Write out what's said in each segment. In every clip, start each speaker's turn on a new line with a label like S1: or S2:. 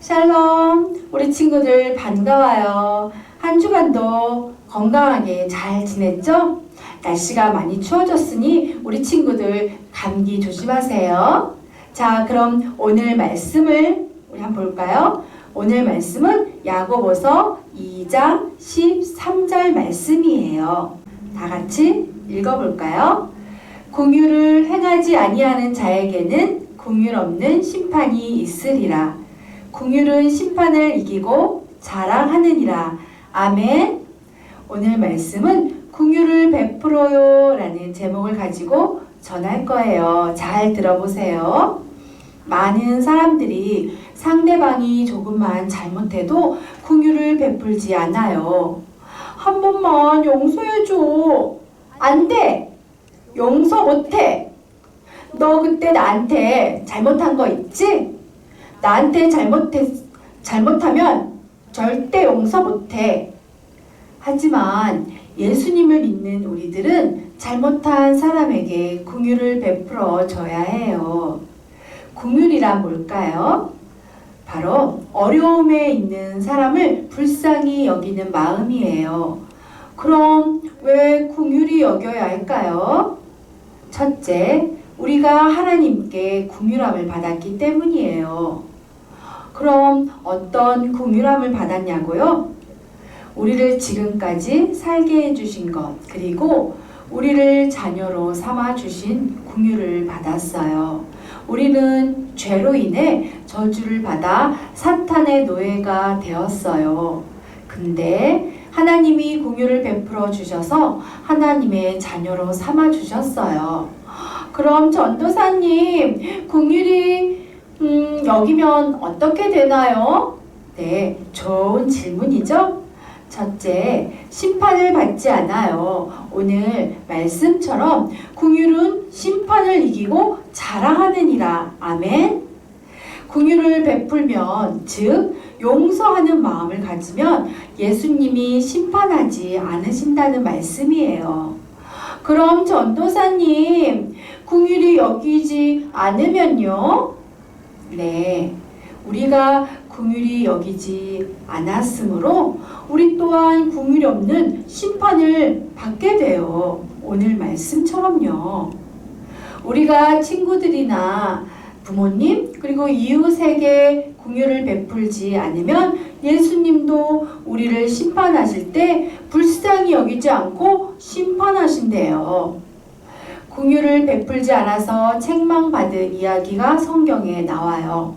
S1: 샬롬, 우리 친구들 반가워요. 한 주간도 건강하게 잘 지냈죠? 날씨가 많이 추워졌으니 우리 친구들 감기 조심하세요. 자, 그럼 오늘 말씀을 우리 한번 볼까요? 오늘 말씀은 야고보서 2장 13절 말씀이에요. 다 같이 읽어볼까요? 공유를 행하지 아니하는 자에게는 공율 없는 심판이 있으리라. 공율은 심판을 이기고 자랑하느니라. 아멘. 오늘 말씀은 공율을 베풀어요 라는 제목을 가지고 전할 거예요. 잘 들어보세요. 많은 사람들이 상대방이 조금만 잘못해도 공유를 베풀지 않아요. 한 번만 용서해줘. 안 돼. 용서 못해. 너 그때 나한테 잘못한 거 있지? 나한테 잘못했, 잘못하면 절대 용서 못해. 하지만 예수님을 믿는 우리들은 잘못한 사람에게 궁유를 베풀어 줘야 해요. 궁율이란 뭘까요? 바로 어려움에 있는 사람을 불쌍히 여기는 마음이에요. 그럼 왜 궁율이 여겨야 할까요? 첫째, 우리가 하나님께 궁율함을 받았기 때문이에요. 그럼 어떤 궁율함을 받았냐고요? 우리를 지금까지 살게 해주신 것, 그리고 우리를 자녀로 삼아 주신 궁율을 받았어요. 우리는 죄로 인해 저주를 받아 사탄의 노예가 되었어요. 근데 하나님이 공유를 베풀어 주셔서 하나님의 자녀로 삼아 주셨어요. 그럼 전도사님, 공율이 음, 여기면 어떻게 되나요? 네, 좋은 질문이죠? 첫째, 심판을 받지 않아요. 오늘 말씀처럼 궁율은 심판을 이기고 자랑하느니라. 아멘. 궁율을 베풀면, 즉, 용서하는 마음을 가지면 예수님이 심판하지 않으신다는 말씀이에요. 그럼 전도사님, 궁율이 여기지 않으면요? 네. 우리가 궁율이 여기지 않았으므로 우리 또한 궁율이 없는 심판을 받게 돼요. 오늘 말씀처럼요. 우리가 친구들이나 부모님 그리고 이웃에게 궁율을 베풀지 않으면 예수님도 우리를 심판하실 때 불쌍히 여기지 않고 심판하신대요. 궁율을 베풀지 않아서 책망받은 이야기가 성경에 나와요.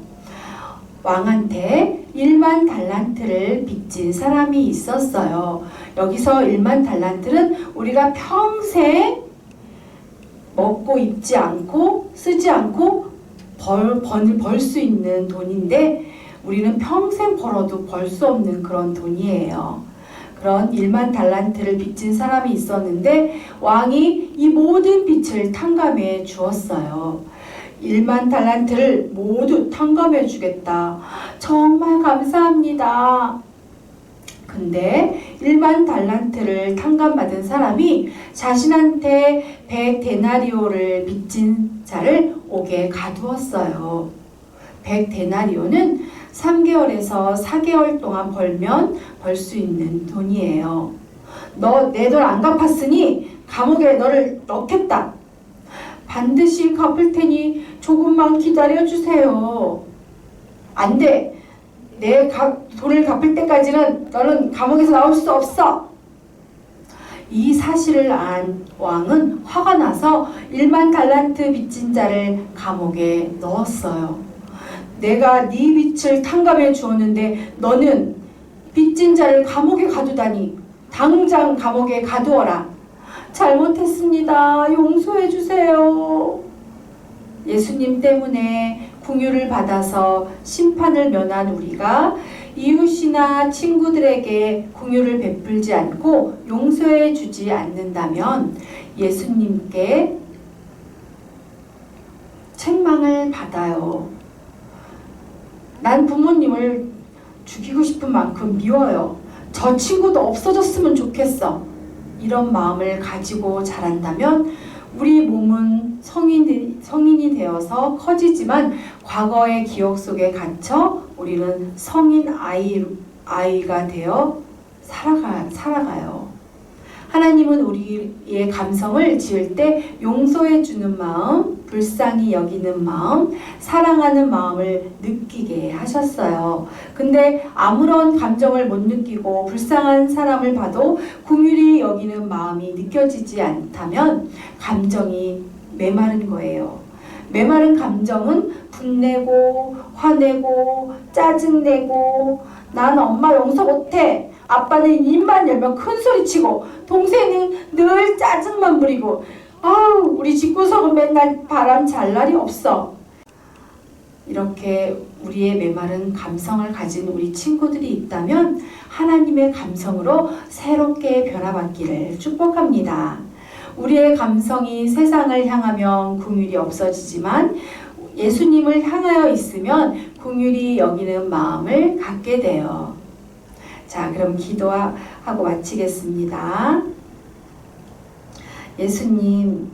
S1: 왕한테 1만 달란트를 빚진 사람이 있었어요. 여기서 1만 달란트는 우리가 평생 먹고 입지 않고 쓰지 않고 벌수 있는 돈인데 우리는 평생 벌어도 벌 수 없는 그런 돈이에요. 그런 1만 달란트를 빚진 사람이 있었는데 왕이 이 모든 빚을 탕감해 주었어요. 1만 달란트를 모두 탕감해 주겠다. 정말 감사합니다. 근데 1만 달란트를 탕감받은 사람이 자신한테 100데나리오를 빚진 자를 옥에 가두었어요. 100데나리오는 3개월에서 4개월 동안 벌면 벌 수 있는 돈이에요. 너 내 돈 안 갚았으니 감옥에 너를 넣겠다. 반드시 갚을 테니 조금만 기다려 주세요. 안 돼. 내 가, 돈을 갚을 때까지는 너는 감옥에서 나올 수 없어. 이 사실을 안 왕은 화가 나서 1만 달란트 빚진 자를 감옥에 넣었어요. 내가 네 빚을 탕감해 주었는데 너는 빚진 자를 감옥에 가두다니 당장 감옥에 가두어라. 잘못했습니다. 용서해 주세요. 예수님 때문에 궁유를 받아서 심판을 면한 우리가 이웃이나 친구들에게 궁유를 베풀지 않고 용서해 주지 않는다면 예수님께 책망을 받아요. 난 부모님을 죽이고 싶은 만큼 미워요. 저 친구도 없어졌으면 좋겠어. 이런 마음을 가지고 자란다면 우리 몸은 성인이, 성인이 되어서 커지지만 과거의 기억 속에 갇혀 우리는 성인 아이, 아이가 되어 살아가, 살아가요. 하나님은 우리의 감성을 지을 때 용서해 주는 마음, 불쌍히 여기는 마음, 사랑하는 마음을 느끼게 하셨어요. 근데 아무런 감정을 못 느끼고 불쌍한 사람을 봐도 궁휼히 여기는 마음이 느껴지지 않다면 감정이 메마른 거예요. 메마른 감정은 분내고 화내고 짜증내고 난 엄마 용서 못해. 아빠는 입만 열면 큰 소리 치고 동생은 늘 짜증만 부리고 아우 우리 집구석은 맨날 바람 잘 날이 없어. 이렇게 우리의 메마른 감성을 가진 우리 친구들이 있다면 하나님의 감성으로 새롭게 변화받기를 축복합니다. 우리의 감성이 세상을 향하면 궁율이 없어지지만 예수님을 향하여 있으면 궁율이 여기는 마음을 갖게 돼요. 자, 그럼 기도하고 마치겠습니다. 예수님,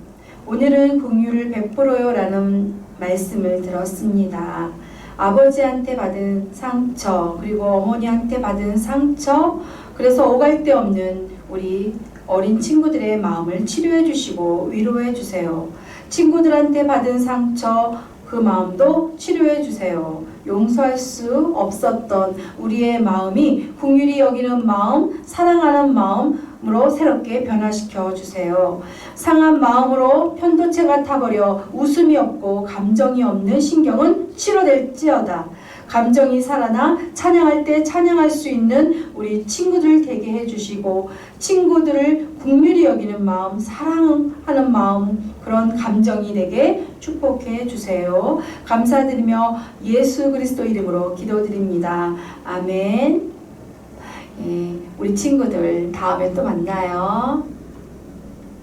S1: 오늘은 궁율을 베풀어요 라는 말씀을 들었습니다. 아버지한테 받은 상처, 그리고 어머니한테 받은 상처, 그래서 오갈 데 없는 우리 어린 친구들의 마음을 치료해 주시고 위로해 주세요. 친구들한테 받은 상처, 그 마음도 치료해 주세요. 용서할 수 없었던 우리의 마음이 궁휼히 여기는 마음, 사랑하는 마음으로 새롭게 변화시켜 주세요. 상한 마음으로 편도체가 타버려 웃음이 없고 감정이 없는 신경은 치료될지어다. 감정이 살아나 찬양할 때 찬양할 수 있는 우리 친구들 되게 해주시고 친구들을 국률이 여기는 마음, 사랑하는 마음 그런 감정이 되게 축복해 주세요. 감사드리며 예수 그리스도 이름으로 기도드립니다. 아멘. 예, 우리 친구들 다음에 또 만나요.